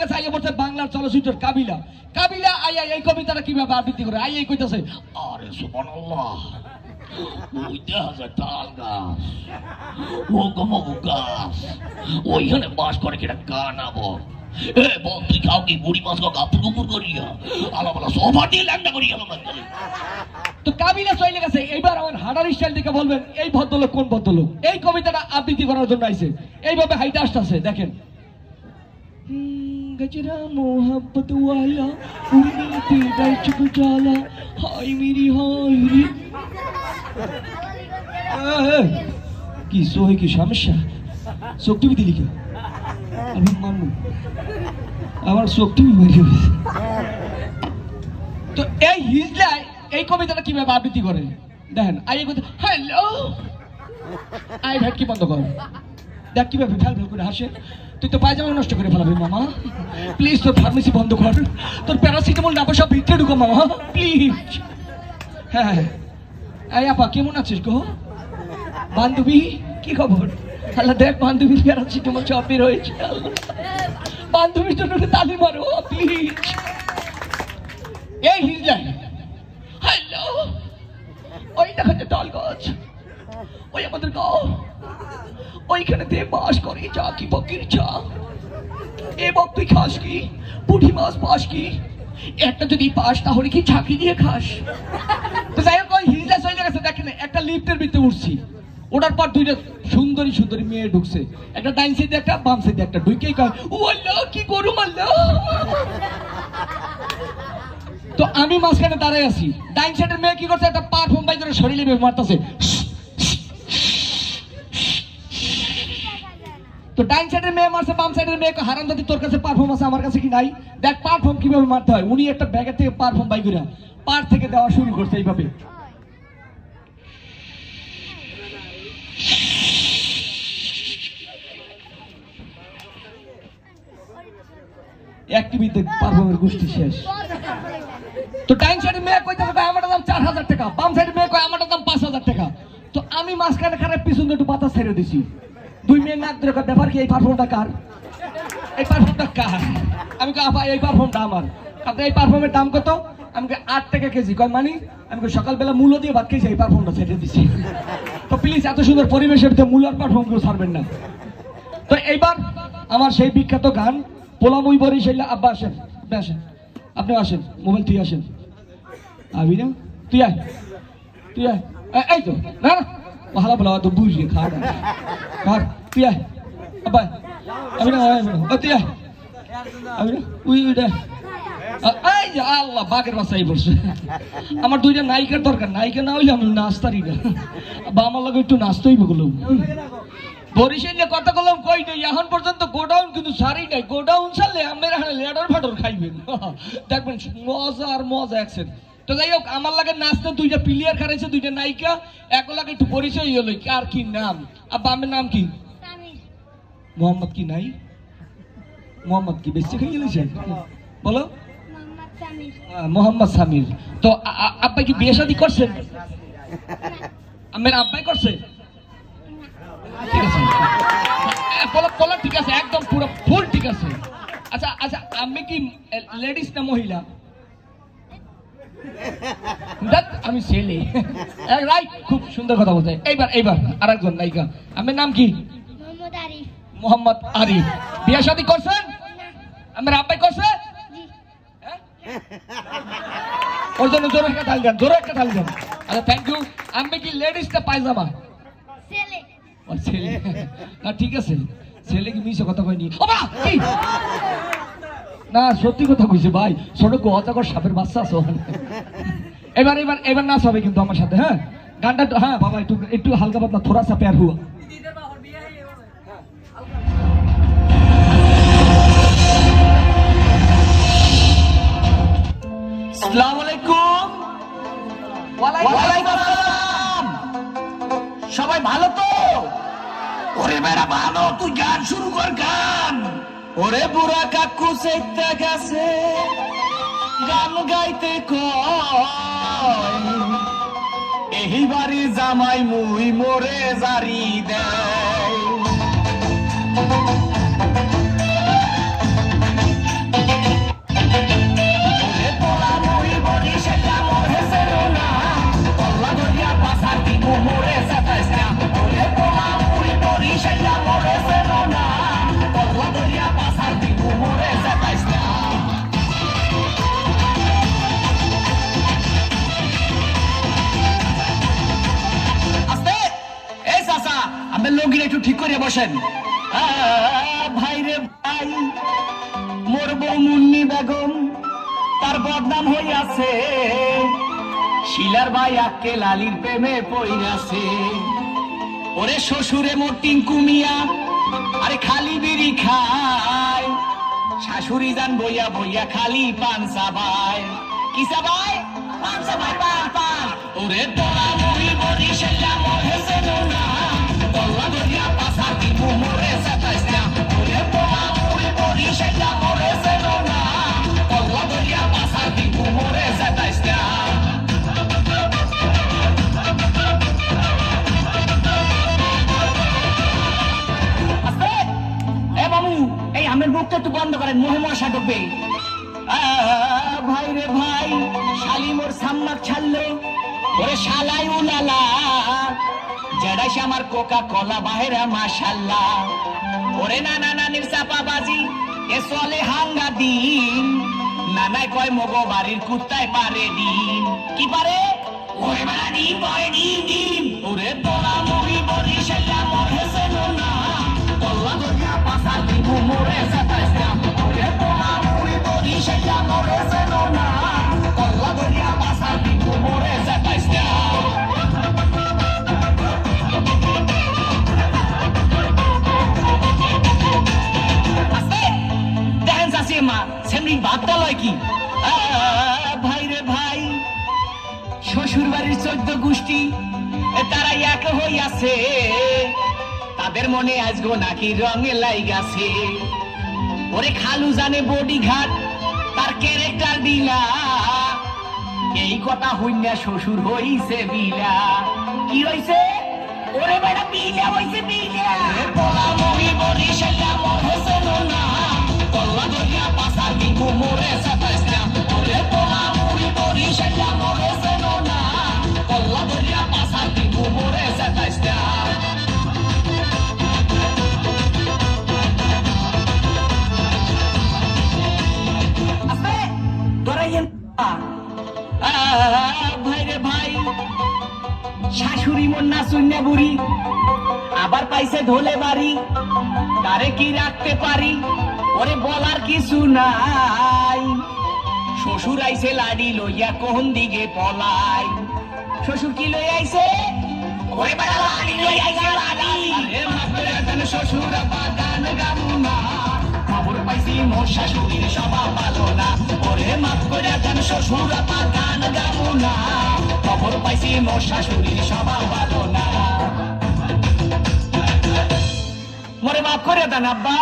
গেছে আইয়া বলছে বাংলার চলচ্চিত্রের কাবিলা। কাবিলা এই কবিতাটা কীভাবে আবৃত্তি করে? আই এই আরে তুই কি বুড়ি করিয়া? তো কাবিলা গেছে এইবার আমার হাডার স্টাইল দেখে বলবেন, এই ভদ্রলোক কোন ভদ্রলোক? এই কবিতাটা আবৃত্তি করার জন্য আইছে। এইভাবে হাইটা আসতেছে, দেখেন। गजरा मोहब्बत वाला उड़ने पे दर्ज जाला हाय मेरी हाय रे আহ, কি সোহে কি সমস্যা চোখ টিভি দিলি কে আমি মানবো আমার চোখ টিভি মেরে গেছে। তো এই হিজলায় এই কবিতাটা কিভাবে আবৃত্তি করে দেখেন আই এই হ্যালো আই ভ্যাট কি বন্ধ কর দেখ কিভাবে ফেল ফেল করে হাসে তুই তো পায়জামা নষ্ট করে ফেলাবি, মামা। প্লিজ তোর ফার্মেসি বন্ধ কর। তোর প্যারাসিটামল না সব ভিতরে ঢুকো, মামা। প্লিজ হ্যাঁ এই আপা, কেমন আছিস গো? বান্ধবী, কি খবর? আল্লাহ দেখ, বান্ধবীর প্যারাসিটামল সব বের হয়েছে। বান্ধবীর জন্য তালি মারো প্লিজ এই হিজলাই হ্যালো ওই দেখাচ্ছে তাল গাছ ওই আমাদের গাও। ওইখানে তে বাস করে কি বকির চা তুই খাস কি? পুঁটি মাছ পাস কি? একটা যদি পাস, তাহলে কি ঝাঁকি দিয়ে খাস? তো যাই হোক, ওই হিজলা দেখেন, একটা লিফটের ভিতরে উঠছি। ওটার পর দুইটা সুন্দরী সুন্দরী মেয়ে ঢুকছে। একটা ডাইন সাইডে একটা, বাম সাইডে একটা ঢুকেই কি গরু মারলো? তো আমি মাঝখানে দাঁড়াই আছি। ডাইন সাইডের মেয়ে কি করছে? একটা পারফর্ম বাই করে শরীরে মারতেছে। তো ডাইন সাইডের মেয়ে মারছে, বাম সাইডের মেয়ে হারাম যদি তোর কাছে পারফর্ম আছে, আমার কাছে কি নাই? দেখ পারফর্ম কীভাবে মারতে হয়? উনি একটা ব্যাগের থেকে পারফর্ম বাই করে পার থেকে দেওয়া শুরু করছে এইভাবে। আমি মাঝখানে খারাপ পিছন একটু বাতাস ছেড়ে দিছি। দুই মেয়ে নাক ধরে ব্যাপার কি, এই পারফর্মটা কার? এই পারফর্মটা কার? আমি আপা এই পারফর্মটা আমার। আপনি এই পারফর্মের দাম কত? আমি কই, আট টাকা কেজি। কয়, মানি? আমি সকালবেলা মূল্য দিয়ে ভাত খেয়েছি, এই পারফর্মটা ছেড়ে দিছি। তো প্লিজ এত সুন্দর পরিবেশের ভিতরে মূল আর পারফর্ম কেউ ছাড়বেন না। তো এইবার আমার সেই বিখ্যাত গান পোলামুই বরিশাল আব্বা, আসেন আপনি আসেন। আপনি আসেন, মোবাইল তুই আসেন। আবি না তুই আয় তুই আয়। এই তো না। ভালো ভালো তো বুঝিয়ে খা খা তুই আয় আব্বা আমি না আয় ও তুই আয় আমি উই উই দে আ- এই যে আল্লাহ বাঘের বাসাই পড়ছে আমার দুইটা নায়িকার দরকার নায়িকা না হইলে আমি নাচতারি না বা আমার লাগে একটু নাচতেই বললাম বরিশালে কথা কলম কই নাই এখন পর্যন্ত গোডাউন কিন্তু সারি নাই গোডাউন সারলে আমার এখানে লেডার ফাডর খাইবেন দেখবেন মজা আর মজা একসেন তো যাই হোক আমার লাগে নাচতে দুইটা প্লেয়ার খারাইছে দুইটা নায়িকা এক লাগে একটু পরিচয় হলো আর কি নাম? আব্বা আমার নাম কি? মোহাম্মদ কি নাই? মোহাম্মদ কি বেশি খেয়ে গেলেছে বলো। মোহাম্মদ সামির। তো আ- আ- আব্বা কি বিয়ে শাদী করছেন? আমার আব্বাই করছে? ঠিক আছে। বলো বলো ঠিক আছে একদম পুরো ফুল ঠিক আছে। আচ্ছা আচ্ছা আমি কি লেডিস না মহিলা? আমি ছেলে। রাইট খুব সুন্দর কথা বলছে। এইবার এইবার আরেকজন নায়িকা। আমার নাম কি? মোহাম্মদ আরিফ। বিয়ে শাদী করছেন? আমার আব্বাই করছে? হ্যাঁ? ওর জন্য জোরে একটা তালি দেন জোরে একটা তালি দেন। আচ্ছা থ্যাংক ইউ আমি কি লেডিসটা পায়জামা? ছেলে। ও ছেলে। না ঠিক আছে। ছেলে কি মিশে কথা কয়নি। ও মা কি? না সত্যি কথা কইছে ভাই ছোট গোয়াচাকর সাপের বাচ্চা আছে এবার এবার এবার নাচ হবে কিন্তু আমার সাথে হ্যাঁ? গানটা হ্যাঁ বাবা একটু একটু হালকা পাতলা থোড়া সা প্যার হুয়া। আসসালামু আলাইকুম। ওয়ালাইকুম আসসালাম। সবাই ভালো তো? ওরে বেড়া ভালো। তুই গান শুরু কর গান। ওরে বুড়া কাকু সেটা গেছে, গান গাইতে কয়। এই বাড়ি জামাই মুই মোরে জারি দেয়। বসেন। ভাই রে ভাই, মোর বউ মুন্নি বেগম, তার বদনাম হইয়াছে। শিলার ভাই লালির প্রেমে পইরাছে ওরে শ্বশুরে মোর টিঙ্কু মিয়া, আরে খালি বিড়ি খায়। শাশুড়ি যান বইয়া বইয়া খালি পান পান পান ওরে তোরা মুই বড়ি সেটা আমের মুখটা একটু বন্ধ করেন মুহে মশা ঢুকবে ভাই রে ভাই, শালি মোর সাম্মাক ছাড়লো ওরে শালাই উলালা জেডাইছে আমার কোকা কলা বাহেরা, মাশাল্লাহ। ওরে নানা নানির চাপা বাজি এ চলে হাঙ্গা দিন। নানাই কয়, মগো বাড়ির কুত্তায় পারে দিন। কি পারে? ওরে বেড়া পরে ডিম ডিম ওরে তোরা মুড়ি বড়ি সেটা মরে সেমনি ভাবটা লয় কি ভাই রে ভাই শ্বশুর চোদ্দ গোষ্ঠী তারা এক হইয়াছে তাদের মনে আজগো নাকি রঙে লাইগাছে। ওরে খালু জানে বডি ঘাট তার ক্যারেক্টার দিলা। এই কথা হইনা শ্বশুর হইছে বিলা। কি হইছে ওরে বেটা বিলা হইছে বিলা। বলা মহি বডি সেটা মরে না কল্লা দরিয়া পাসার দিকু মরে ধরাইয়েন ভাই রে ভাই, শাশুড়ি মন না শূন্য বুড়ি, আবার পাইছে ধলে বাড়ি, তারে কি রাখতে পারি? ওরে বলার কিছু নাই। শ্বশুর আইছে লাডি লইয়া কোন দিকে পলাই? শ্বশুর কি লই আইছে? ওরে বেটা লাডি লই আইছে লাডি। শ্বশুর বাগান গামুনা খবর পাইছি মোর শাশুড়ির সবা পালো না ওরে মাপ করে আছেন শ্বশুর বাগান গামুনা খবর পাইছি মোর শাশুড়ির সবা পালো না মরে মাফ করে দেন, আব্বা।